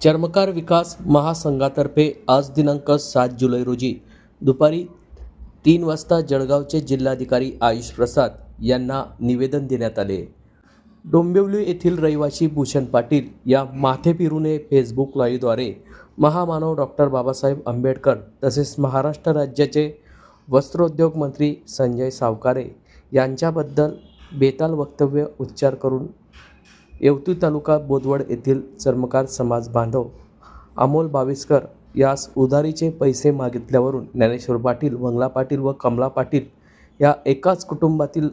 चर्मकार विकास महासंघातर्फे आज दिनांक सात जुलै रोजी दुपारी तीन वाजता जळगावचे जिल्हाधिकारी आयुष प्रसाद यांना निवेदन देण्यात आले. डोंबिवली येथील रहिवासी भूषण पाटील या माथे पिरूने फेसबुक लाईव्हद्वारे महामानव डॉक्टर बाबासाहेब आंबेडकर तसेच महाराष्ट्र राज्याचे वस्त्रोद्योग मंत्री संजय सावकारे यांच्याबद्दल बेताल वक्तव्य उच्चार करून येवती तालुका बोदवड येथील चर्मकार समाज बांधव अमोल बाविस्कर यास उधारीचे पैसे मागितल्यावरून ज्ञानेश्वर पाटील मंगला पाटील व कमला पाटील या एकाच कुटुंबातील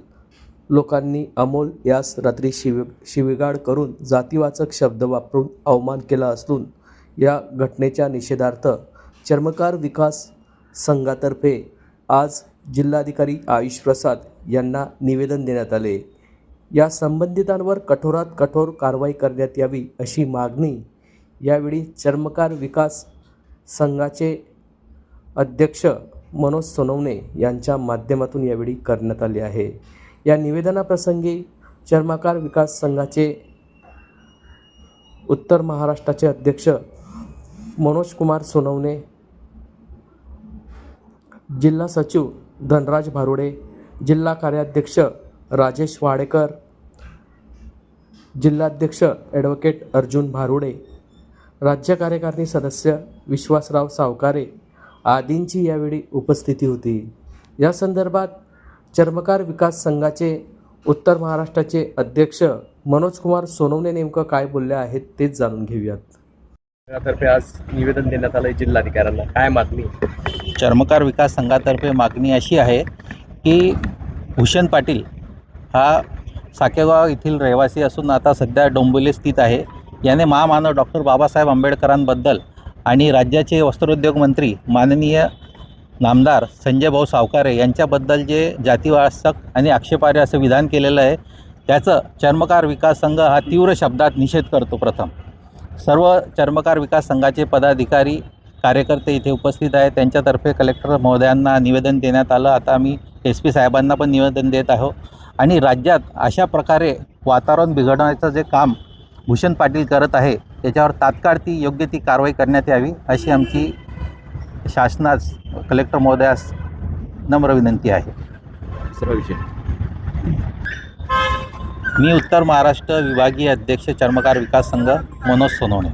लोकांनी अमोल यास रात्री शिव शिविगाड करून जातीवाचक शब्द वापरून अवमान केला असून या घटनेच्या निषेधार्थ चर्मकार विकास संघातर्फे आज जिल्हाधिकारी आयुष प्रसाद यांना निवेदन देण्यात आले. या संबंधितांवर कठोरात कठोर कारवाई करण्यात यावी अशी मागणी यावेळी चर्मकार विकास संघाचे अध्यक्ष मनोज सोनवणे यांच्या माध्यमातून यावेळी करण्यात आले आहे. या निवेदनाप्रसंगी चर्मकार विकास संघाचे उत्तर महाराष्ट्राचे अध्यक्ष मनोज कुमार सोनवणे जिल्हा सचिव धनराज भारुडे जिल्हा कार्याध्यक्ष राजेश वाडेकर जिल्हाध्यक्ष ॲडव्होकेट अर्जुन भारुडे राज्य कार्यकारिणी सदस्य विश्वासराव सावकारे आदींची यावेळी उपस्थिती होती. या संदर्भात चर्मकार विकास संघाचे उत्तर महाराष्ट्राचे अध्यक्ष मनोज कुमार सोनवणे नेमकं काय बोलले आहेत तेच जाणून घेऊयात. तर्फे आज निवेदन देण्यात आलं जिल्हाधिकाऱ्यांना. काय मागणी? चर्मकार विकास संघातर्फे मागणी अशी आहे की भूषण पाटील हा साकेगाव येथील रहिवासी असून आता सध्या डोंबिवली स्थित आहे. याने महामानव डॉक्टर बाबासाहेब आंबेडकरांबद्दल आणि राज्याचे वस्त्रोद्योग मंत्री माननीय नामदार संजय भाऊ सावकारे यांच्याबद्दल जे जातीवासक आणि आक्षेपार्ह असं विधान केलेलं आहे त्याचं चर्मकार विकास संघ हा तीव्र शब्दात निषेध करतो प्रथम. सर्व चर्मकार विकास संघाचे पदाधिकारी कार्यकर्ते इथे उपस्थित आहेत. त्यांच्यातर्फे कलेक्टर महोदयांना निवेदन देण्यात आलं. आता आम्ही एस पी साहेबांना पण निवेदन देत आहोत आणि राज्यात अशा प्रकारे वातावरण बिघडवण्याचं जे काम भूषण पाटील करत आहे त्याच्यावर तात्काळ ती योग्य ती कारवाई करण्यात यावी अशी आमची शासनास कलेक्टर महोदयास नम्र विनंती आहे. विषय. मी उत्तर महाराष्ट्र विभागीय अध्यक्ष चर्मकार विकास संघ मनोज सोनवणे.